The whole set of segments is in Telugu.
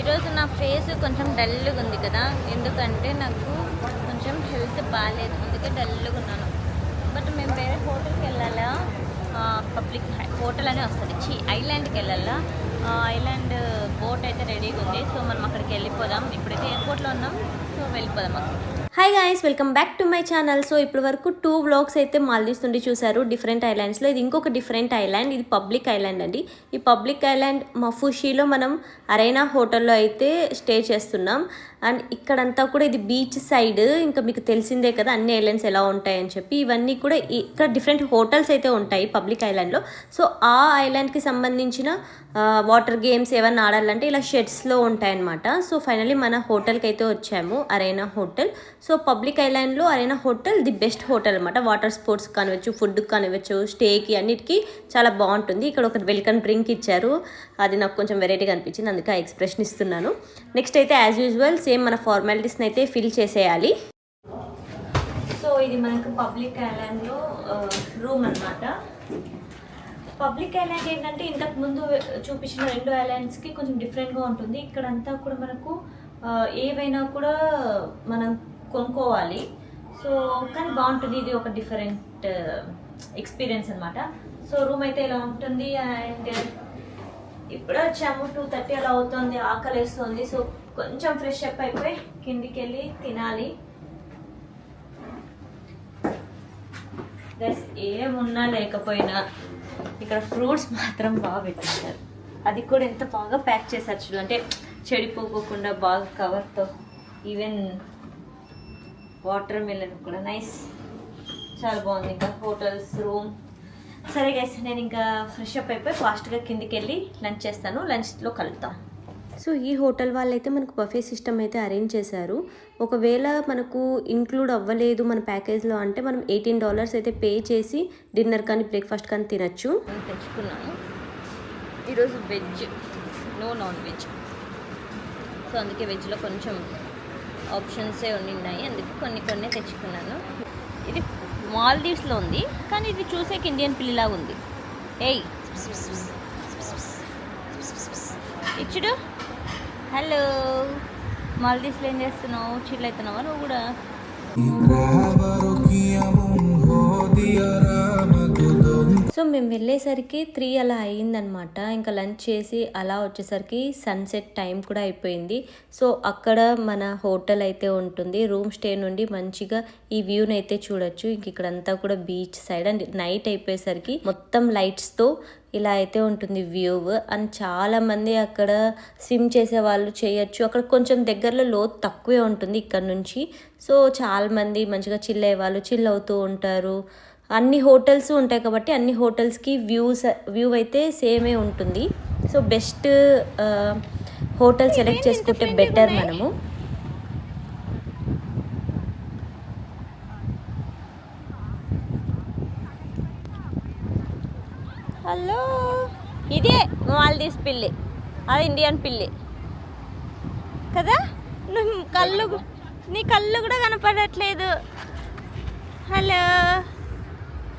ఈరోజు నా ఫేస్ కొంచెం డల్గా ఉంది కదా ఎందుకంటే నాకు కొంచెం హెల్త్ బాగాలేదు అందుకే డల్గా ఉన్నాను. బట్ మేము వేరే హోటల్కి వెళ్ళాలా? పబ్లిక్ హోటల్ అనే వస్తుంది. చి ఐలాండ్కి వెళ్ళాలా? ఐలాండ్ బోట్ అయితే రెడీగా ఉంది. సో మనం అక్కడికి వెళ్ళిపోదాం. ఇప్పుడైతే ఎయిర్పోర్ట్లో ఉన్నాం. సో వెళ్ళిపోదాం అక్కడ hi guys welcome back to my channel so ఇప్పటి వరకు టూ వ్లాగ్స్ అయితే మాల్దీవ్స్ నుండి చూశారు. డిఫరెంట్ ఐలాండ్స్లో ఇది ఇంకొక డిఫరెంట్ ఐలాండ్ ఇది పబ్లిక్ ఐలాండ్ అండి. ఈ పబ్లిక్ ఐలాండ్ మఫుషీలో మనం అరైనా హోటల్లో అయితే స్టే చేస్తున్నాం. అండ్ ఇక్కడంతా కూడా ఇది బీచ్ సైడ్. ఇంకా మీకు తెలిసిందే కదా అన్ని ఐలాండ్స్ ఎలా ఉంటాయని చెప్పి. ఇవన్నీ కూడా ఇక్కడ డిఫరెంట్ హోటల్స్ అయితే ఉంటాయి పబ్లిక్ ఐలాండ్లో. సో ఆ ఐలాండ్కి సంబంధించిన వాటర్ గేమ్స్ ఏమన్నా ఆడాలంటే ఇలా షెడ్స్లో ఉంటాయన్నమాట. సో ఫైనలీ మన హోటల్కి అయితే వచ్చాము అరైనా హోటల్. సో పబ్లిక్ ఐలాండ్లో Arena hotel the best hotel అనమాట వాటర్ స్పోర్ట్స్ కానివచ్చు ఫుడ్ కానివచ్చు స్టేకి అన్నిటికీ చాలా బాగుంటుంది. ఇక్కడ ఒక వెల్కమ్ డ్రింక్ ఇచ్చారు. అది నాకు కొంచెం వెరైటీగా అనిపించింది అందుకే ఆ ఎక్స్ప్రెషన్ ఇస్తున్నాను. నెక్స్ట్ అయితే యాజ్ యూజువల్ సేమ్ మన ఫార్మాలిటీస్ని అయితే ఫిల్ చేసేయాలి. సో ఇది మనకు పబ్లిక్ ఐలాండ్లో రూమ్ అన్నమాట. పబ్లిక్ ఐలాండ్ ఏంటంటే ఇంతకు ముందు చూపించిన రెండు ఐలాండ్స్కి కొంచెం డిఫరెంట్గా ఉంటుంది. ఇక్కడంతా కూడా మనకు ఏవైనా కూడా మనం కొనుక్కోవాలి. సో కానీ బాగుంటుంది. ఇది ఒక డిఫరెంట్ ఎక్స్పీరియన్స్ అనమాట సో రూమ్ అయితే ఇలా ఉంటుంది? అండ్ ఇప్పుడే వచ్చాము. టూ థర్టీ అలా అవుతుంది. ఆకలి వేస్తుంది సో కొంచెం ఫ్రెష్ అప్ అయిపోయి కిందికి వెళ్ళి తినాలి. ప్లస్ ఏమున్నా లేకపోయినా ఇక్కడ ఫ్రూట్స్ మాత్రం బాగా పెట్టారు అది కూడా ఎంత బాగా ప్యాక్ చేశారు చూడు. అంటే చెడిపోకుండా బాగా కవర్తో ఈవెన్ వాటర్ మిలన్ కూడా. నైస్ చాలా బాగుంది. ఇంకా హోటల్స్ రూమ్ సరే గైస్ నేను ఇంకా ఫ్రెష్ అప్ అయిపోయి ఫాస్ట్గా కిందికి వెళ్ళి లంచ్ చేస్తాను. లంచ్లో కలుద్దాం. సో ఈ హోటల్ వాళ్ళైతే మనకు బఫే సిస్టమ్ అయితే అరేంజ్ చేశారు. ఒకవేళ మనకు ఇంక్లూడ్ అవ్వలేదు మన ప్యాకేజ్లో అంటే మనం ఎయిటీన్ డాలర్స్ అయితే పే చేసి డిన్నర్ కానీ బ్రేక్ఫాస్ట్ కానీ తినచ్చు. నేను తెచ్చుకున్నాను. ఈరోజు veg. No non veg. So అందుకే వెజ్లో కొంచెం ఆప్షన్సే ఉన్నాయి అందుకే కొన్ని కొన్ని తెచ్చుకున్నాను. ఇది మాల్దీవ్స్లో ఉంది కానీ ఇది చూసేకి ఇండియన్ పిల్లిలా ఉంది. ఏయ్. ఇచ్చుడు. హలో. మాల్దీస్లో ఏం చేస్తున్నావు? చిల్ అవుతున్నావా నువ్వు కూడా? సో మేము వెళ్ళేసరికి త్రీ అలా అయ్యిందనమాట. ఇంకా లంచ్ చేసి అలా వచ్చేసరికి సన్సెట్ టైం కూడా అయిపోయింది. సో అక్కడ మన హోటల్ అయితే ఉంటుంది. రూమ్ స్టే నుండి మంచిగా ఈ వ్యూని అయితే చూడొచ్చు. ఇంక ఇక్కడంతా కూడా బీచ్ సైడ్ అండ్ నైట్ అయిపోయేసరికి మొత్తం లైట్స్తో ఇలా అయితే ఉంటుంది వ్యూ. అండ్ చాలామంది అక్కడ స్విమ్ చేసే వాళ్ళు చేయొచ్చు. అక్కడ కొంచెం దగ్గరలో లోతు తక్కువే ఉంటుంది ఇక్కడ నుంచి. సో చాలామంది మంచిగా చిల్ అయ్యే వాళ్ళు చిల్ అవుతూ ఉంటారు. అన్ని హోటల్స్ ఉంటాయి కాబట్టి అన్ని హోటల్స్కి వ్యూస్ వ్యూ అయితే సేమే ఉంటుంది. సో బెస్ట్ హోటల్ సెలెక్ట్ చేసుకుంటే బెటర్ మనము. హలో ఇదే మాల్దీవ్స్ పిల్లి. అది ఇండియన్ పిల్లి. కదా? నువ్వు కళ్ళు నీ కళ్ళు కూడా కనపడట్లేదు. హలో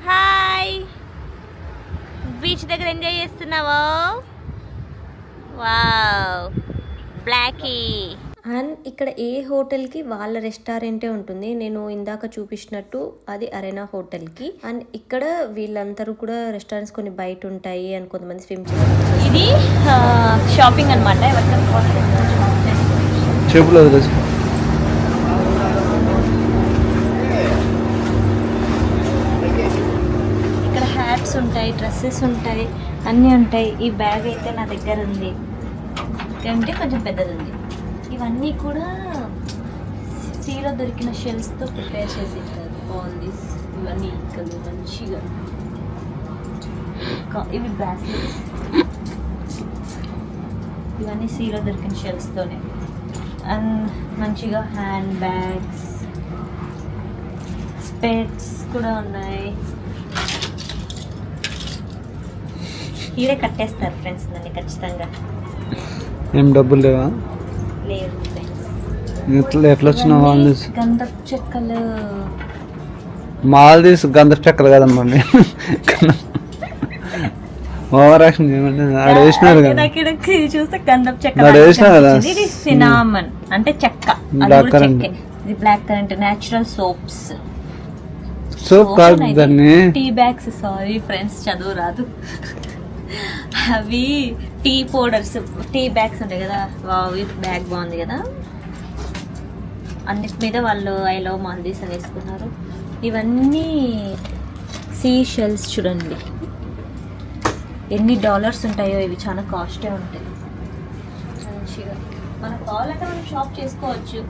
హాయ్ బీచ్ దగ్గర ఎంజాయ్ చేస్తున్నావా? వావ్. బ్లాకీ. అండ్ ఇక్కడ ఏ హోటల్కి వాళ్ళ రెస్టారెంటే ఉంటుంది నేను ఇందాక చూపించినట్టు అది అరేనా హోటల్కి. అండ్ ఇక్కడ వీళ్ళందరూ కూడా రెస్టారెంట్స్ కొన్ని బయట ఉంటాయి అండ్ కొంతమంది స్విమ్ చేస్తారు. ఇది షాపింగ్ అనమాట ఉంటాయి డ్రెస్సెస్ ఉంటాయి అన్నీ ఉంటాయి. ఈ బ్యాగ్ అయితే నా దగ్గర ఉంది. అంటే కొంచెం పెద్దది ఉంది ఇవన్నీ కూడా సీలో దొరికిన షెల్స్తో ప్రిపేర్ చేసి ఇస్తారు బాగుంది. ఇవన్నీ ఇక్కడ మంచిగా. ఇవి బ్రాస్లెట్స్ ఇవన్నీ సీలో దొరికిన షెల్స్తోనే అండ్ మంచిగా హ్యాండ్ బ్యాగ్స్ స్పెట్స్ కూడా ఉన్నాయి. ఈడే కట్టేస్తారు ఫ్రెండ్స్ నన్ను ఖచ్చితంగా. ఏం డబ్బులు లేవా? లేదు ఫ్రెండ్స్. ఎట్లా ఎట్లా వచ్చినావు మాల్దీవ్స్ గంధపు చెక్కలు. మాల్దీవ్స్ గంధ చక్కలు కదమ్మా మేము ఓవర్ యాక్షన్ చేయమంటే ఆడ వేసినారు కదా. నాకు ఈడ ఇది చూస్తే గంధపు చెక్క కదా. ఇది సినామన్ అంటే చెక్క. currant. చెక్కే. ఇది black currant natural soaps soap కాదు దాన్ని. టీ బ్యాగ్స్ సారీ ఫ్రెండ్స్ చదువు రాదు. అవి టీ పౌడర్స్ టీ బ్యాగ్స్ ఉంటాయి కదా వావ్ బ్యాగ్ బాగుంది కదా. అన్నిటి మీద వాళ్ళు ఐ లవ్ మాల్దీస్ అని వేసుకున్నారు. ఇవన్నీ సీ షెల్స్ చూడండి. ఎన్ని డాలర్స్ ఉంటాయో ఇవి చాలా కాస్టే ఉంటాయి. మంచిగా. మనకు కావాలంటే మనం షాప్ చేసుకోవచ్చు.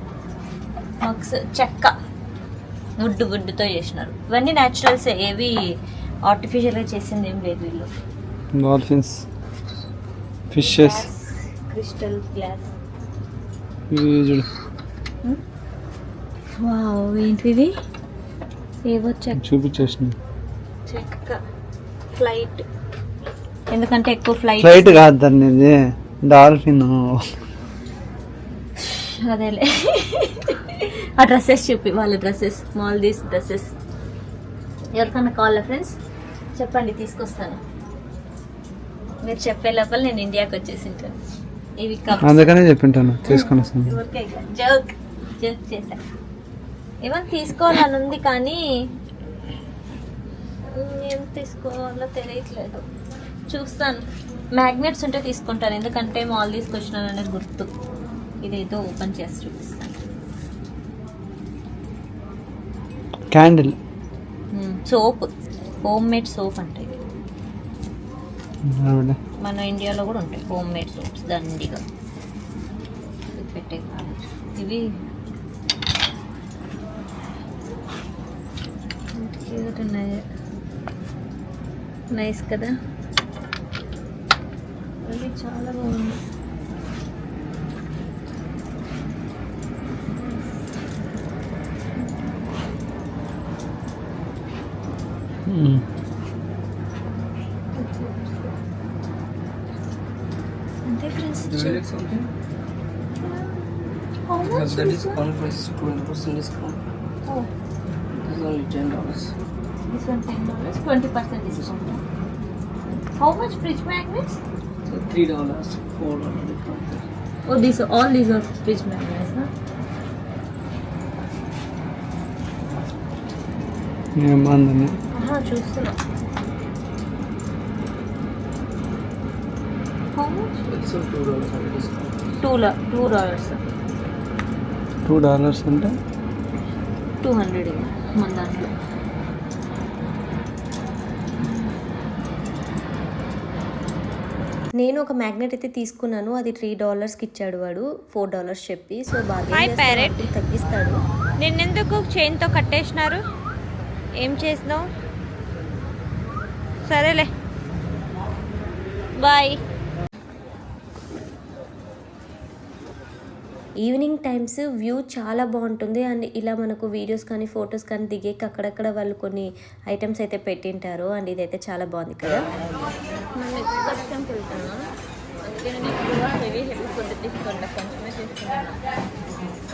మగ్స్ చెక్క వుడ్ వుడ్తో చేసినారు. ఇవన్నీ న్యాచురల్స్. ఏవి ఆర్టిఫిషియల్గా చేసింది ఏం లేదు వీళ్ళు. డాల్ఫిన్స్ ఫిషెస్ క్రిస్టల్ గ్లాస్ ఇవి చూడు. వావ్ ఏంటివి ఏవో చెక్క చూపించేసిన. చెక్క. ఫ్లైట్ ఎందుకంటే ఎక్కువ ఫ్లైట్ ఫ్లైట్ కాదు దాన్ని ఇది. డాల్ఫిన్ అదేలే. ఆ డ్రెస్సెస్ చెప్పి వాళ్ళ డ్రెస్సెస్ మాల్దీస్ డ్రెస్సెస్ ఎవరికన్నా కావాలా ఫ్రెండ్స్ చెప్పండి తీసుకొస్తాను. మీరు చెప్పే లోపల నేను ఇండియాకి వచ్చేసి ఉంటాను ఇవి కప్స్. అందుకనే చెప్పింటాను. తీసుకొని వస్తాను. ఊరికే జోక్. జోక్ చేశా. ఏమన్నా తీసుకోవాలని ఉంది కానీ ఏం తీసుకోవాలో తెలియట్లేదు. చూస్తాను. మ్యాగ్నెట్స్ ఉంటే తీసుకుంటాను. ఎందుకంటే మాల్ తీసుకొచ్చినాను అనేది గుర్తు. ఇదేదో ఓపెన్ చేసి చూపిస్తాను. Candle soap. Home made soap అంటే మన ఇండియాలో కూడా ఉంటాయి హోమ్ మేడ్ సోప్స్ దండిగా. పెట్టే. ఇవి ఉన్నాయి? నైస్ కదా? అది చాలా బాగుంది మ్మ్. Because the discount price is 20% discount. This is only ten dollars. This one ten dollars, twenty percent discount. How much fridge magnets? So three dollars, four dollars different. Oh, these are all these are fridge magnets, huh? ఏం బాగుందని ఆహా, చూస్తున్నా. How much? It's a Two dollars అంటే? టూ హండ్రెడ్ మన దాంట్లో. నేను ఒక మ్యాగ్నెట్ అయితే తీసుకున్నాను అది త్రీ డాలర్స్కి ఇచ్చాడు వాడు ఫోర్ డాలర్స్ చెప్పి. సో బాగా. తగ్గిస్తాడు. నిన్నెందుకు చైన్తో కట్టేసినారు? ఏం చేసినావు? సరేలే. బాయ్ ఈవినింగ్ టైమ్స్ వ్యూ చాలా బాగుంటుంది. అండ్ ఇలా మనకు వీడియోస్ కానీ ఫొటోస్ కానీ దిగేకి అక్కడక్కడ వాళ్ళు కొన్ని ఐటమ్స్ అయితే పెట్టింటారు. అండ్ ఇదైతే చాలా బాగుంది కదా.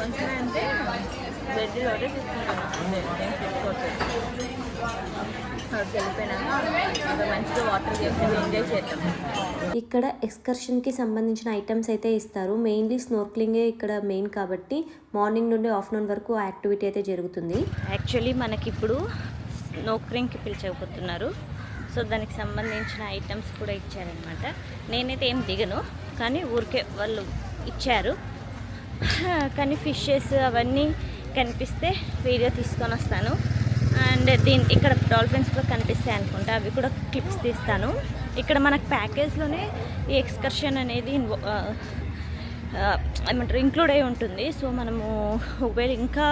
అంటే అక్కడికి వెళ్ళిపోయినాక మంచిగా వాటర్ చేసి ఎంజాయ్ చేద్దాం. ఇక్కడ ఎక్స్కర్షన్కి సంబంధించిన ఐటమ్స్ అయితే ఇస్తారు. మెయిన్లీ స్నోర్క్లింగే ఇక్కడ మెయిన్ కాబట్టి మార్నింగ్ నుండి ఆఫ్టర్నూన్ వరకు ఆ యాక్టివిటీ అయితే జరుగుతుంది. యాక్చువల్లీ మనకి ఇప్పుడు నోక్రింగ్కి పిలిచకపోతున్నారు. సో దానికి సంబంధించిన ఐటమ్స్ కూడా ఇచ్చారనమాట నేనైతే ఏం దిగను కానీ ఊరికే వాళ్ళు ఇచ్చారు. కానీ ఫిషెస్ అవన్నీ కనిపిస్తే వీడియో తీసుకొని వస్తాను. అండ్ దీని ఇక్కడ డాల్ఫిన్స్ కూడా కనిపిస్తాయి అనుకుంటా. అవి కూడా క్లిప్స్ తీస్తాను. ఇక్కడ మనకు ప్యాకేజ్లోనే ఈ ఎక్స్కర్షన్ అనేది ఏమంటారు ఇంక్లూడ్ అయి ఉంటుంది. సో మనము వేరే ఇంకా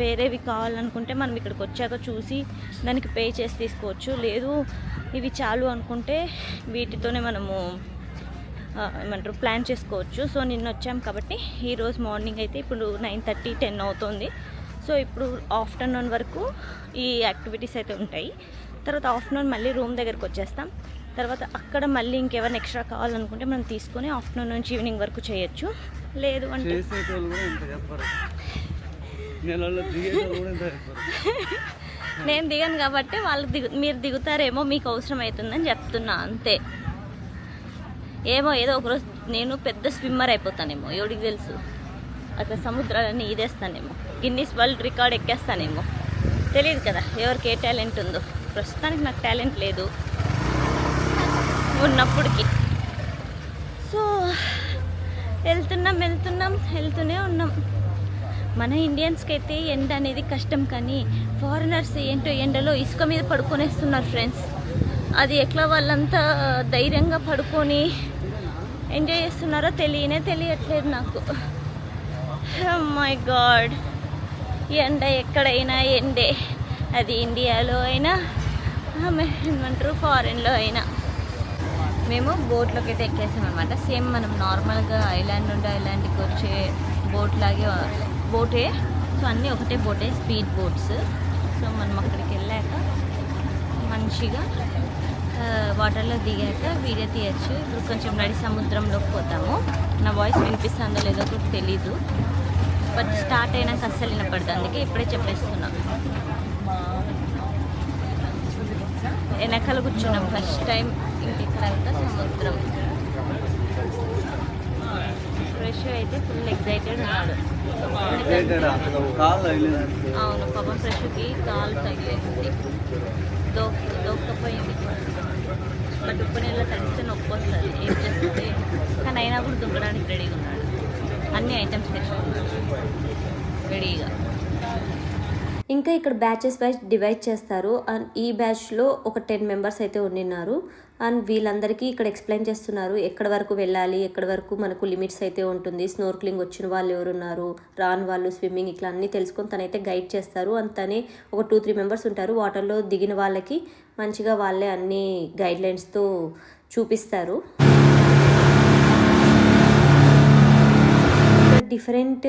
వేరేవి కావాలనుకుంటే మనం ఇక్కడికి వచ్చాక చూసి దానికి పే చేసి తీసుకోవచ్చు. లేదు ఇవి చాలు అనుకుంటే వీటితోనే మనము ఏమంటారు ప్లాన్ చేసుకోవచ్చు. సో నిన్న వచ్చాం కాబట్టి ఈరోజు మార్నింగ్ అయితే ఇప్పుడు నైన్ థర్టీ టెన్ అవుతుంది. సో ఇప్పుడు ఆఫ్టర్నూన్ వరకు ఈ యాక్టివిటీస్ అయితే ఉంటాయి. తర్వాత ఆఫ్టర్నూన్ మళ్ళీ రూమ్ దగ్గరకు వచ్చేస్తాం. తర్వాత అక్కడ మళ్ళీ ఇంకేమైనా ఎక్స్ట్రా కావాలనుకుంటే మనం తీసుకొని ఆఫ్టర్నూన్ నుంచి ఈవినింగ్ వరకు చేయొచ్చు. లేదు అంటే నేను దిగాను కాబట్టి వాళ్ళు దిగు మీరు దిగుతారేమో మీకు అవసరం అవుతుందని చెప్తున్నా అంతే. ఏమో ఏదో ఒకరోజు నేను పెద్ద స్విమ్మర్ అయిపోతానేమో ఎవడికి తెలుసు. అక్కడ సముద్రాలన్నీ ఈదేస్తానేమో. గిన్నీస్ వరల్డ్ రికార్డ్ ఎక్కేస్తానేమో. తెలియదు కదా ఎవరికి ఏ టాలెంట్ ఉందో. ప్రస్తుతానికి నాకు టాలెంట్ లేదు. ఉన్నప్పటికి సో వెళ్తున్నాం వెళ్తున్నాం వెళ్తూనే ఉన్నాం. మన ఇండియన్స్కి అయితే ఎండ అనేది కష్టం కానీ ఫారినర్స్ ఏంటో ఎండలో ఇసుక మీద పడుకొనేస్తున్నారు ఫ్రెండ్స్ అది ఎట్లా వాళ్ళంతా ధైర్యంగా పడుకొని ఎంజాయ్ చేస్తున్నారో తెలియనే తెలియట్లేదు నాకు. Oh మై గాడ్ ఎండ ఎక్కడైనా ఎండే. అది ఇండియాలో అయినా ఆమె ఏమంటారు ఫారెన్లో అయినా. మేము బోట్లోకి అయితే ఎక్కేసాం అనమాట సేమ్ మనం నార్మల్గా ఐలాండ్ నుండి ఐలాండ్కి వచ్చే బోట్ లాగే బోటే. సో అన్నీ ఒకటే బోటే స్పీడ్ బోట్స్. సో మనం అక్కడికి వెళ్ళాక మంచిగా వాటర్లో దిగాక వీడియో తీయచ్చు. ఇప్పుడు కొంచెం నడి సముద్రంలోకి పోతాము. నా వాయిస్ వినిపిస్తుందో లేదో కూడా తెలీదు. బట్ స్టార్ట్ అయినాక అస్సలు వినపడదు. అందుకే ఇప్పుడే చెప్పేస్తున్నా. వెనకాల కూర్చున్నాం. ఫస్ట్ టైం ఇంకెక్కడంతా సముద్రం. ఫ్రెష్ అయితే ఫుల్ ఎక్సైటెడ్ ఉన్నాడు. తగిలింది. అవును పాపం ఫ్రెష్కి కాలు తగిలేసింది దోక్ దోక్కపోయింది. బట్ ఉప్పు నీళ్ళ తడిస్తే నొప్పి వస్తుంది. ఏం చేస్తుంది? కానీ అయినా కూడా దుంకడానికి రెడీగా ఉన్నాడు. అన్ని ఐటమ్స్ రెడీగా ఇంకా ఇక్కడ బ్యాచెస్ వైజ్ డివైడ్ చేస్తారు. అండ్ ఈ బ్యాచ్లో ఒక టెన్ మెంబర్స్ అయితే ఉండిన్నారు అండ్ వీళ్ళందరికీ ఇక్కడ ఎక్స్ప్లెయిన్ చేస్తున్నారు. ఎక్కడ వరకు వెళ్ళాలి ఎక్కడ వరకు మనకు లిమిట్స్ అయితే ఉంటుంది. స్నోర్క్లింగ్ వచ్చిన వాళ్ళు ఎవరున్నారు? రాని వాళ్ళు స్విమ్మింగ్ ఇట్లా అన్నీ తెలుసుకొని తనైతే గైడ్ చేస్తారు. అండ్ తనే ఒక టూ త్రీ మెంబర్స్ ఉంటారు. వాటర్లో దిగిన వాళ్ళకి మంచిగా వాళ్ళే అన్ని గైడ్లైన్స్తో చూపిస్తారు. డిఫరెంట్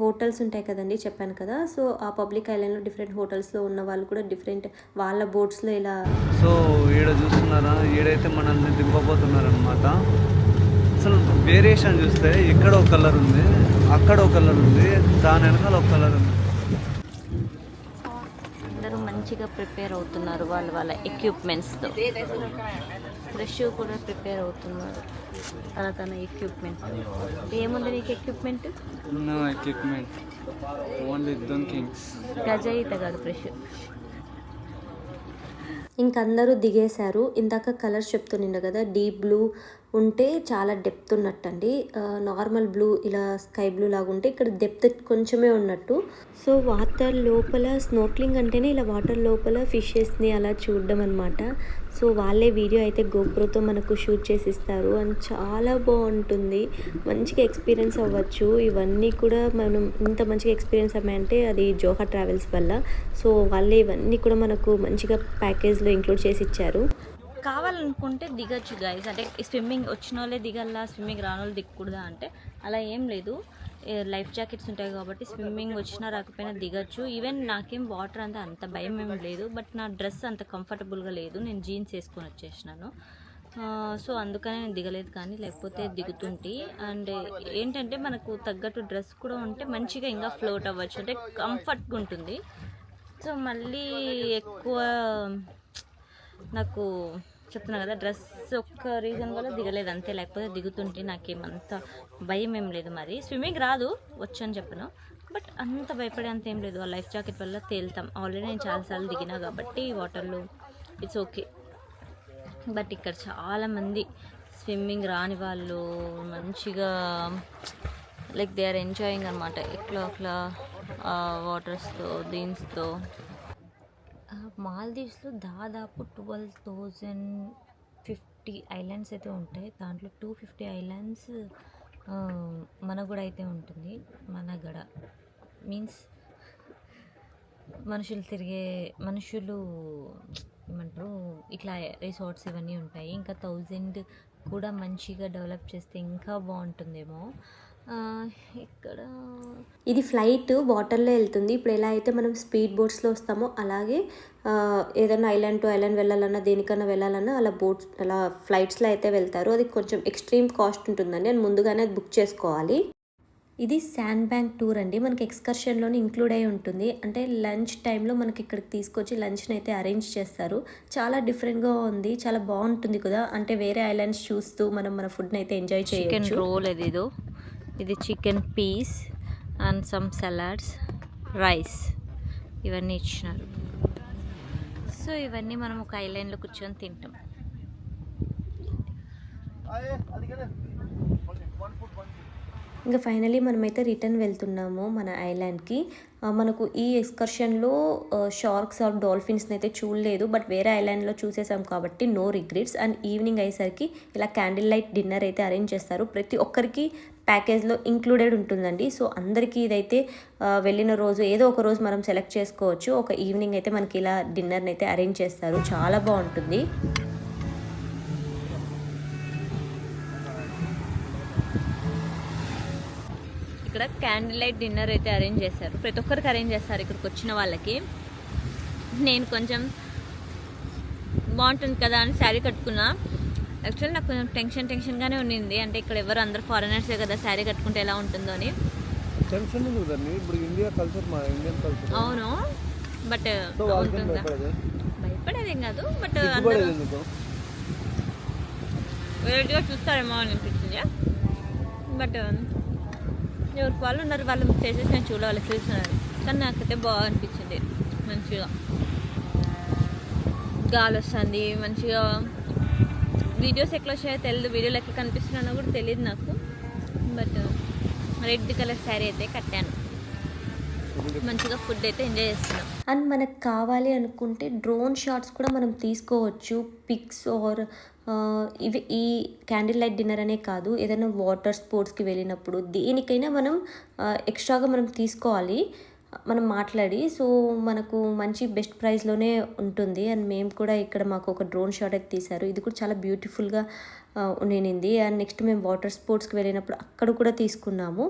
హోటల్స్ ఉంటాయి కదండి చెప్పాను కదా. సో ఆ పబ్లిక్ ఐలాండ్లో డిఫరెంట్ హోటల్స్లో ఉన్న వాళ్ళు కూడా డిఫరెంట్ వాళ్ళ బోట్స్లో ఇలా సో ఈడ చూస్తున్నారా? ఈడైతే మనల్ని దింపబోతున్నారు అనమాట అసలు వేరియేషన్ చూస్తే ఇక్కడ ఒక కలర్ ఉంది అక్కడ ఒక కలర్ ఉంది దాని వెనకాల ఒక కలర్ ఉంది. అందరూ మంచిగా ప్రిపేర్ అవుతున్నారు వాళ్ళ వాళ్ళ ఎక్విప్మెంట్స్తో. ఫ్రెష్ కూడా ప్రిపేర్ అవుతున్నారు. అలా తన ఎక్విప్మెంట్ ఏముంది నీకు ఎక్విప్మెంట్ నో ఎక్విప్మెంట్ ఓన్లీ ఈత కాదు ఫ్రెష్. ఇంకందరూ దిగేశారు. ఇందాక కలర్స్ చెప్తుండే కదా డీప్ బ్లూ ఉంటే చాలా డెప్త్ ఉన్నట్టండి. నార్మల్ బ్లూ ఇలా స్కై బ్లూ లాగా ఉంటే ఇక్కడ డెప్త్ కొంచెమే ఉన్నట్టు. సో వాటర్ లోపల స్నోర్క్లింగ్ అంటేనే ఇలా వాటర్ లోపల ఫిషెస్ని అలా చూడడం అనమాట సో వాళ్ళే వీడియో అయితే గోప్రోతో మనకు షూట్ చేసి ఇస్తారు అండ్ చాలా బాగుంటుంది. మంచిగా ఎక్స్పీరియన్స్ అవ్వచ్చు. ఇవన్నీ కూడా మనం ఇంత మంచిగా ఎక్స్పీరియన్స్ అమ్మాయంటే అది జోహా ట్రావెల్స్ వల్ల. సో వాళ్ళే ఇవన్నీ కూడా మనకు మంచిగా ప్యాకేజ్లో ఇంక్లూడ్ చేసి ఇచ్చారు. కావాలనుకుంటే దిగచ్చు గైస్ అంటే స్విమ్మింగ్ వచ్చిన వాళ్ళే దిగల్లా స్విమ్మింగ్ రాని వాళ్ళు దిగకూడదా అంటే అలా ఏం లేదు. లైఫ్ జాకెట్స్ ఉంటాయి కాబట్టి స్విమ్మింగ్ వచ్చినా రాకపోయినా దిగచ్చు. ఈవెన్ నాకేం వాటర్ అంతా అంత భయం ఏం లేదు. బట్ నా డ్రెస్ అంత కంఫర్టబుల్గా లేదు. నేను జీన్స్ వేసుకొని వచ్చేసినాను. సో అందుకనే నేను దిగలేదు కానీ లేకపోతే దిగుతుంటే. అండ్ ఏంటంటే మనకు తగ్గట్టు డ్రెస్ కూడా ఉంటే మంచిగా ఇంకా ఫ్లోట్ అవ్వచ్చు. అంటే కంఫర్ట్గా ఉంటుంది. సో మళ్ళీ ఎక్కువ నాకు చెప్తున్నా కదా డ్రెస్ ఒక్క రీజన్ వల్ల దిగలేదు అంతే. లేకపోతే దిగుతుంటే నాకేమంత భయం ఏం లేదు మరి. స్విమ్మింగ్ రాదు వచ్చని చెప్పను. బట్ అంత భయపడే అంత ఏం లేదు. ఆ లైఫ్ జాకెట్ వల్ల తేలుతాం. ఆల్రెడీ నేను చాలాసార్లు దిగినా కాబట్టి వాటర్లో ఇట్స్ ఓకే బట్ ఇక్కడ చాలామంది స్విమ్మింగ్ రాని వాళ్ళు మంచిగా లైక్ దే ఆర్ ఎంజాయింగ్ అనమాట ఎట్లా అట్లా వాటర్స్తో దీన్స్తో. మాల్దీవ్స్లో దాదాపు ట్వెల్వ్ థౌజండ్ ఫిఫ్టీ ఐలాండ్స్ అయితే ఉంటాయి. దాంట్లో టూ ఫిఫ్టీ ఐలాండ్స్ మనగడ అయితే ఉంటుంది. మనగడ మీన్స్ మనుషులు తిరిగే మనుషులు ఏమంటారు ఇట్లా రిసార్ట్స్ ఇవన్నీ ఉంటాయి. ఇంకా థౌజండ్ కూడా మంచిగా డెవలప్ చేస్తే ఇంకా బాగుంటుందేమో. ఇక్కడ ఇది ఫ్లైట్ వాటర్లో వెళ్తుంది. ఇప్పుడు ఎలా అయితే మనం స్పీడ్ బోట్స్లో వస్తామో అలాగే ఏదైనా ఐలాండ్ టు ఐలాండ్ వెళ్ళాలన్నా దేనికన్నా వెళ్ళాలన్నా అలా బోట్స్ అలా ఫ్లైట్స్లో అయితే వెళ్తారు. అది కొంచెం ఎక్స్ట్రీమ్ కాస్ట్ ఉంటుందండి. అని ముందుగానే అది బుక్ చేసుకోవాలి. ఇది శాండ్ బ్యాంక్ టూర్ అండి. మనకి ఎక్స్కర్షన్లోనే ఇంక్లూడ్ అయి ఉంటుంది. అంటే లంచ్ టైంలో మనకి ఇక్కడికి తీసుకొచ్చి లంచ్ని అయితే అరేంజ్ చేస్తారు. చాలా డిఫరెంట్గా ఉంది. చాలా బాగుంటుంది కదా. అంటే వేరే ఐలాండ్స్ చూస్తూ మనం మన ఫుడ్ని అయితే ఎంజాయ్ చికెన్ చేయొచ్చు. రోల్ అది ఇదో ఇది. Chicken piece and some salads rice ఇవన్నీ ఇచ్చినారు. సో ఇవన్నీ మనం ఒక ఐలైన్లో కూర్చొని తింటాం. ఇంకా ఫైనలీ మనమైతే రిటర్న్ వెళ్తున్నాము మన ఐలాండ్కి. మనకు ఈ ఎక్స్కర్షన్లో షార్క్స్ ఆర్ డాల్ఫిన్స్ని అయితే చూడలేదు. బట్ వేరే ఐలాండ్లో చూసేసాం కాబట్టి నో రిగ్రెట్స్. అండ్ ఈవినింగ్ అయ్యేసరికి ఇలా క్యాండిల్ లైట్ డిన్నర్ అయితే అరేంజ్ చేస్తారు. ప్రతి ఒక్కరికి ప్యాకేజ్లో ఇంక్లూడెడ్ ఉంటుందండి. సో అందరికీ ఇదైతే వెళ్ళిన రోజు ఏదో ఒక రోజు మనం సెలెక్ట్ చేసుకోవచ్చు. ఒక ఈవినింగ్ అయితే మనకి ఇలా డిన్నర్ని అయితే అరేంజ్ చేస్తారు. చాలా బాగుంటుంది. ఇక్కడ క్యాండిల్ లైట్ డిన్నర్ అయితే అరేంజ్ చేశారు. ప్రతి ఒక్కరికి అరేంజ్ చేస్తారు ఇక్కడికి వచ్చిన వాళ్ళకి. నేను కొంచెం బాగుంటుంది కదా అని శారీ కట్టుకున్నా. యాక్చువల్లీ నాకు కొంచెం టెన్షన్ టెన్షన్గానే ఉండింది అంటే ఇక్కడ ఎవరు అందరు ఫారినర్సే కదా శారీ కట్టుకుంటే ఎలా ఉంటుందో అని. టెన్షన్ ఇప్పుడు ఇండియా కల్చర్ మా ఇండియన్ కల్చర్ అవును. బట్ ఉంటుందా భయపడదు? కాదు. బట్ ఎందుకు? వెరైటీగా చూస్తారేమో అని అనిపించింది. బట్ ఎవరికి వాళ్ళు ఉన్నారు వాళ్ళ ఫేసెస్ నేను చూడాలి వాళ్ళకి చూస్తున్నారు. కానీ నాకైతే బాగా అనిపించింది మంచిగా. గాలి వస్తుంది మంచిగా. వీడియోస్ ఎట్లా వచ్చాయో తెలియదు వీడియోలు ఎక్కడ కనిపిస్తున్నానో కూడా తెలియదు నాకు. బట్ రెడ్ కలర్ శారీ అయితే కట్టాను. మంచిగా ఫుడ్ అయితే ఎంజాయ్ చేస్తున్నాం. అండ్ మనకు కావాలి అనుకుంటే డ్రోన్ షాట్స్ కూడా మనం తీసుకోవచ్చు పిక్స్ ఆర్ ఇవి ఈ క్యాండిల్ లైట్ డిన్నర్ అనే కాదు ఏదైనా వాటర్ స్పోర్ట్స్కి వెళ్ళినప్పుడు దేనికైనా మనం ఎక్స్ట్రాగా మనం తీసుకోవాలి మనం మాట్లాడి సో మనకు మంచి బెస్ట్ ప్రైస్లోనే ఉంటుంది. అండ్ మేము కూడా ఇక్కడ మాకు ఒక డ్రోన్ షాట్ అయితే తీశారు. ఇది కూడా చాలా బ్యూటిఫుల్గా ఉండింది అండ్ నెక్స్ట్ మేము వాటర్ స్పోర్ట్స్కి వెళ్ళినప్పుడు అక్కడ కూడా తీసుకున్నాము.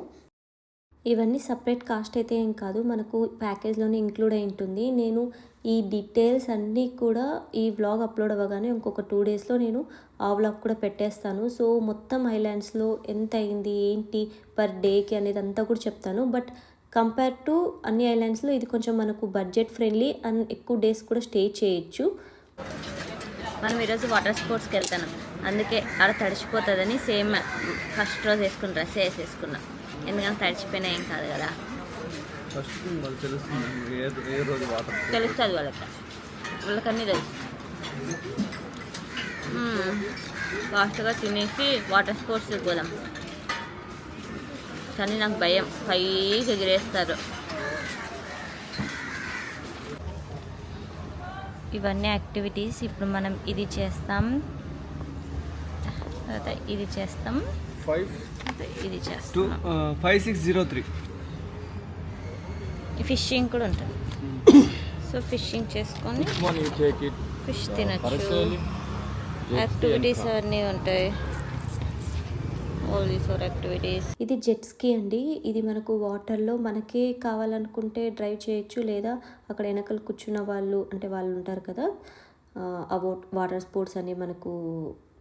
ఇవన్నీ సపరేట్ కాస్ట్ అయితే ఏం కాదు. మనకు ప్యాకేజ్లోనే ఇంక్లూడ్ అయి ఉంటుంది. నేను ఈ డీటెయిల్స్ అన్నీ కూడా ఈ వ్లాగ్ అప్లోడ్ అవ్వగానే ఇంకొక టూ డేస్లో నేను ఆ వ్లాగ్ కూడా పెట్టేస్తాను. సో మొత్తం ఐలాండ్స్లో ఎంత అయింది ఏంటి పర్ డేకి అనేది అంతా కూడా చెప్తాను. బట్ కంపేర్ టు అన్ని ఐలాండ్స్లో ఇది కొంచెం మనకు బడ్జెట్ ఫ్రెండ్లీ అండ్ ఎక్కువ డేస్ కూడా స్టే చేయొచ్చు. మనం ఈరోజు వాటర్ స్పోర్ట్స్కి వెళ్తాను. అందుకే ఆడ తడిచిపోతుందని సేమ్ ఫస్ట్ రోజు వేసుకున్న డ్రెస్ వేసేసుకున్నా. ఎందుకంటే తడిచిపోయినా ఏం కాదు కదా. ఫస్ట్ వాళ్ళు తెలుస్తుంది ఏ ఏ రోజు వాటర్ తెలుస్తుంది వాళ్ళకి. వాళ్ళకన్నీ తెలుసు ఫాస్ట్గా తినేసి వాటర్ స్పోర్ట్స్కి పోదాం. కానీ నాకు భయం. పైకి ఎగిరేస్తారు. ఇవన్నీ యాక్టివిటీస్ ఇప్పుడు మనం ఇది చేస్తాం. తర్వాత ఇది చేస్తాం. ఫైవ్ ఇది చేస్తాం. Five six zero three fishing కూడా ఉంటుంది. సో ఫిషింగ్ చేసుకొని ఫిష్ తినచ్చు. యాక్టివిటీస్ అవన్నీ ఉంటాయి. ఆల్ దీస్ ఆర్ యాక్టివిటీస్ ఇది జెట్ స్కీ అండి. ఇది మనకు వాటర్లో మనకే కావాలనుకుంటే డ్రైవ్ చేయొచ్చు. లేదా అక్కడ వెనకలు కూర్చున్న వాళ్ళు అంటే వాళ్ళు ఉంటారు కదా ఆ, వాటర్ స్పోర్ట్స్ అని మనకు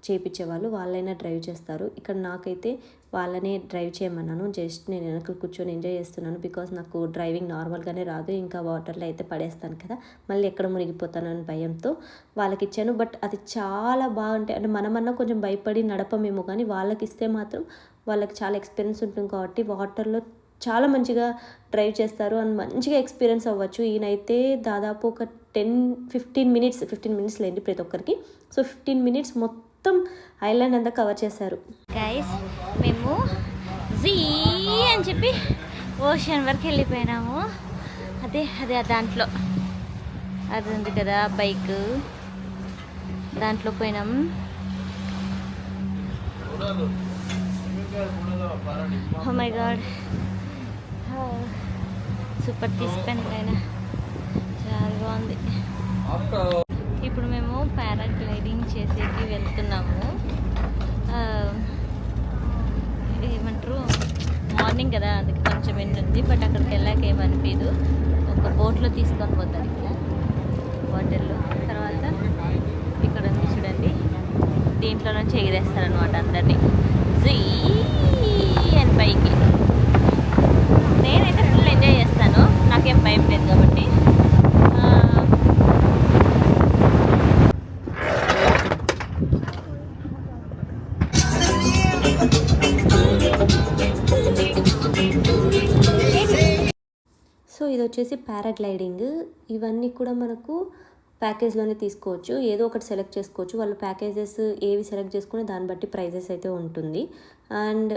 చేపించే వాళ్ళు వాళ్ళైనా డ్రైవ్ చేస్తారు. ఇక్కడ నాకైతే వాళ్ళనే డ్రైవ్ చేయమన్నాను. జస్ట్ నేను వెనకలు కూర్చొని ఎంజాయ్ చేస్తున్నాను బికాస్ నాకు డ్రైవింగ్ నార్మల్గానే రాదు. ఇంకా వాటర్లో అయితే పడేస్తాను కదా. మళ్ళీ ఎక్కడ మునిగిపోతానని భయంతో వాళ్ళకి ఇచ్చాను బట్ అది చాలా బాగుంటాయి. అంటే మనమన్నా కొంచెం భయపడి నడపమేమో కానీ వాళ్ళకి ఇస్తే మాత్రం వాళ్ళకి చాలా ఎక్స్పీరియన్స్ ఉంటుంది కాబట్టి వాటర్లో చాలా మంచిగా డ్రైవ్ చేస్తారు. అండ్ మంచిగా ఎక్స్పీరియన్స్ అవ్వచ్చు. ఈయనైతే దాదాపు ఒక ten fifteen minutes fifteen minutes లేండి ప్రతి ఒక్కరికి. సో ఫిఫ్టీన్ మినిట్స్ మొత్తం ఐలాండ్ అంతా కవర్ చేశారు. గైస్ మేము జీ అని చెప్పి ఓషన్ వరకు వెళ్ళిపోయినాము. అదే అదే ఆ దాంట్లో. అది ఉంది కదా బైక్. దాంట్లో పోయినాం. ఓ మై గాడ్ సూపర్ తీసిపోయింది ఆయన చాలా బాగుంది. ఇప్పుడు మేము పారాగ్లైడింగ్ చేసేకి వెళ్తున్నాము. ఏమంటారు? మార్నింగ్ కదా అందుకే కొంచెం ఎండుంది బట్ అక్కడికి వెళ్ళాక ఏమనిపించదు ఒక బోట్లో తీసుకొని పోతారు ఇట్లా వాటర్లో. తర్వాత ఇక్కడ ఉంది చూడండి దీంట్లో నుంచి ఎగిరేస్తారనమాట అందరినీ. జీ అని పైకి. నేనైతే ఫుల్ ఎంజాయ్ చేస్తాను. నాకేం భయం లేదు కాబట్టి. వచ్చేసి పారాగ్లైడింగ్. ఇవన్నీ కూడా మనకు ప్యాకేజ్లోనే తీసుకోవచ్చు. ఏదో ఒకటి సెలెక్ట్ చేసుకోవచ్చు. వాళ్ళ ప్యాకేజెస్ ఏవి సెలెక్ట్ చేసుకుని దాన్ని బట్టి ప్రైజెస్ అయితే ఉంటుంది. అండ్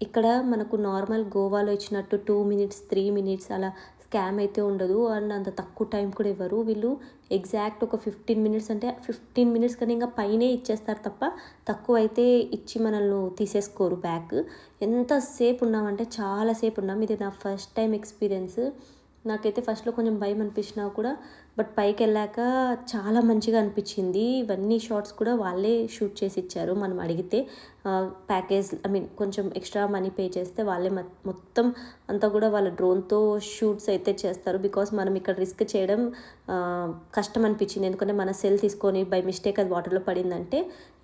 ఇక్కడ మనకు నార్మల్ గోవాలో ఇచ్చినట్టు టూ మినిట్స్ త్రీ మినిట్స్ అలా స్కామ్ అయితే ఉండదు. అండ్ అంత తక్కువ టైం కూడా ఇవ్వరు. వీళ్ళు ఎగ్జాక్ట్ ఒక ఫిఫ్టీన్ మినిట్స్ అంటే ఫిఫ్టీన్ మినిట్స్ కన్నా ఇంకా పైనే ఇచ్చేస్తారు తప్ప తక్కువ అయితే ఇచ్చి మనల్ని తీసేసుకోరు బ్యాక్. ఎంతసేపు ఉన్నామంటే చాలాసేపు ఉన్నాం. ఇది నా ఫస్ట్ టైం ఎక్స్పీరియన్స్. నాకైతే ఫస్ట్లో కొంచెం భయం అనిపించినా కూడా బట్ పైకి వెళ్ళాక చాలా మంచిగా అనిపించింది. ఇవన్నీ షార్ట్స్ కూడా వాళ్ళే షూట్ చేసి ఇచ్చారు. మనం అడిగితే ప్యాకేజ్ ఐ మీన్ కొంచెం ఎక్స్ట్రా మనీ పే చేస్తే వాళ్ళే మొత్తం అంతా కూడా వాళ్ళ డ్రోన్తో షూట్స్ అయితే చేస్తారు. బికాస్ మనం ఇక్కడ రిస్క్ చేయడం కష్టం అనిపించింది. ఎందుకంటే మన సెల్ తీసుకొని బై మిస్టేక్ అది వాటర్లో పడిందంటే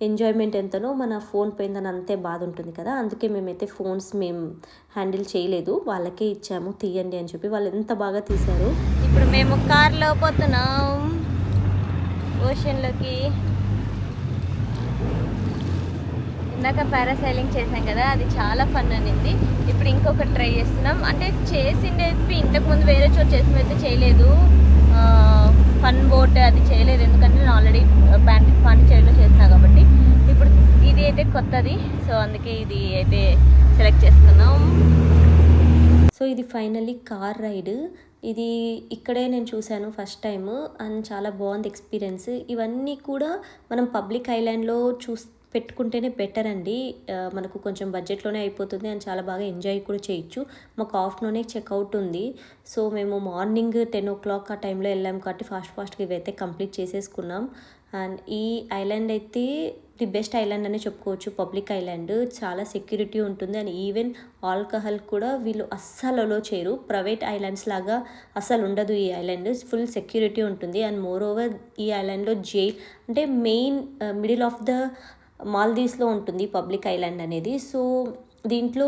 ఎంజాయ్మెంట్ ఎంతనో మన ఫోన్ పోయిందని అంతే బాధ ఉంటుంది కదా. అందుకే మేమైతే ఫోన్స్ మేము హ్యాండిల్ చేయలేదు. వాళ్ళకే ఇచ్చాము తీయండి అని చెప్పి వాళ్ళు ఎంత బాగా తీశారు ఇప్పుడు మేము కార్లో పోతున్నాం. ఓషన్లోకి ఇందాక పారాసైలింగ్ చేసాం కదా అది చాలా ఫన్ అనింది. ఇప్పుడు ఇంకొకటి ట్రై చేస్తున్నాం. అంటే చేసిండేది ఇంతకుముందు వేరే చోట చేసిన అయితే చేయలేదు. ఫన్ బోట్ అది చేయలేదు. ఎందుకంటే నేను ఆల్రెడీ పాండి పాండిచేరిలో చేసిన కాబట్టి. ఇప్పుడు ఇది అయితే కొత్తది. సో అందుకే ఇది అయితే సెలెక్ట్ చేసుకున్నాం. సో ఇది ఫైనల్లీ కార్ రైడ్ ఇది ఇక్కడే నేను చూశాను ఫస్ట్ టైం అండ్ చాలా బాగుంది ఎక్స్పీరియన్స్. ఇవన్నీ కూడా మనం పబ్లిక్ ఐలాండ్లో చూస్ పెట్టుకుంటేనే బెటర్ అండి. మనకు కొంచెం బడ్జెట్లోనే అయిపోతుంది అండ్ చాలా బాగా ఎంజాయ్ కూడా చేయొచ్చు. మాకు ఆఫ్టర్నూనే చెక్అవుట్ ఉంది. సో మేము మార్నింగ్ టెన్ ఓ క్లాక్ ఆ టైంలో వెళ్ళాం కాబట్టి ఫాస్ట్ ఫాస్ట్గా ఇవైతే కంప్లీట్ చేసేసుకున్నాం. అండ్ ఈ ఐలాండ్ అయితే ది బెస్ట్ ఐలాండ్ అనే చెప్పుకోవచ్చు. పబ్లిక్ ఐలాండ్ చాలా సెక్యూరిటీ ఉంటుంది. అండ్ ఈవెన్ ఆల్కహాల్ కూడా వీళ్ళు అస్సలు అలో చేయరు. ప్రైవేట్ ఐలాండ్స్ లాగా అస్సలు ఉండదు ఈ ఐలాండ్. ఫుల్ సెక్యూరిటీ ఉంటుంది. అండ్ మోర్ ఓవర్ ఈ ఐలాండ్లో జైల్ అంటే మెయిన్ మిడిల్ ఆఫ్ ద మాల్దీవ్స్లో ఉంటుంది పబ్లిక్ ఐలాండ్ అనేది. సో దీంట్లో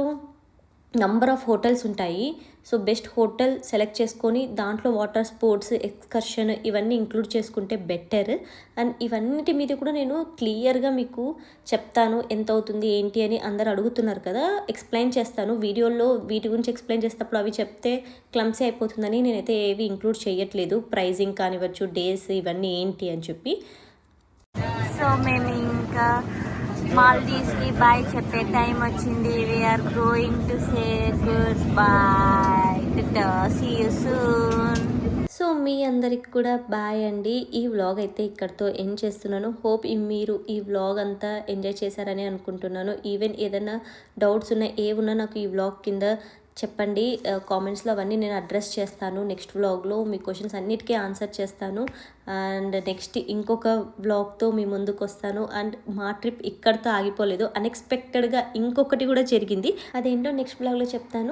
నంబర్ ఆఫ్ హోటల్స్ ఉంటాయి. సో బెస్ట్ హోటల్ సెలెక్ట్ చేసుకొని దాంట్లో వాటర్ స్పోర్ట్స్ ఎక్స్కర్షన్ ఇవన్నీ ఇంక్లూడ్ చేసుకుంటే బెటర్. అండ్ ఇవన్నిటి మీద కూడా నేను క్లియర్గా మీకు చెప్తాను ఎంత అవుతుంది ఏంటి అని అందరు అడుగుతున్నారు కదా. ఎక్స్ప్లెయిన్ చేస్తాను. వీడియోలో వీటి గురించి ఎక్స్ప్లెయిన్ చేసేటప్పుడు అవి చెప్తే క్లమ్సీ అయిపోతుందని నేనైతే ఏవి ఇంక్లూడ్ చేయట్లేదు. ప్రైజింగ్ కానివ్వచ్చు డేస్ ఇవన్నీ ఏంటి అని చెప్పి. సో మేము ఇంకా మాల్దీవ్స్కి బాయ్ చెప్పే టైం వచ్చింది. We are going to say goodbye see you soon so మీ అందరికి కూడా బాయ్ అండి. ఈ వ్లాగ్ అయితే ఇక్కడితో ఎండ్ చేస్తున్నాను. హోప్ మీరు ఈ వ్లాగ్ అంతా ఎంజాయ్ చేశారని అనుకుంటున్నాను. ఈవెన్ ఏదైనా డౌట్స్ ఉన్నా ఏ ఉన్నా నాకు ఈ వ్లాగ్ కింద చెప్పండి కామెంట్స్లో అవన్నీ నేను అడ్రస్ చేస్తాను. నెక్స్ట్ వ్లాగ్లో మీ క్వశ్చన్స్ అన్నిటికీ ఆన్సర్ చేస్తాను. అండ్ నెక్స్ట్ ఇంకొక వ్లాగ్తో మీ ముందుకు వస్తాను. అండ్ మా ట్రిప్ ఇక్కడితో ఆగిపోలేదు. అన్ఎక్స్పెక్టెడ్గా ఇంకొకటి కూడా జరిగింది. అదేంటో నెక్స్ట్ బ్లాగ్లో చెప్తాను.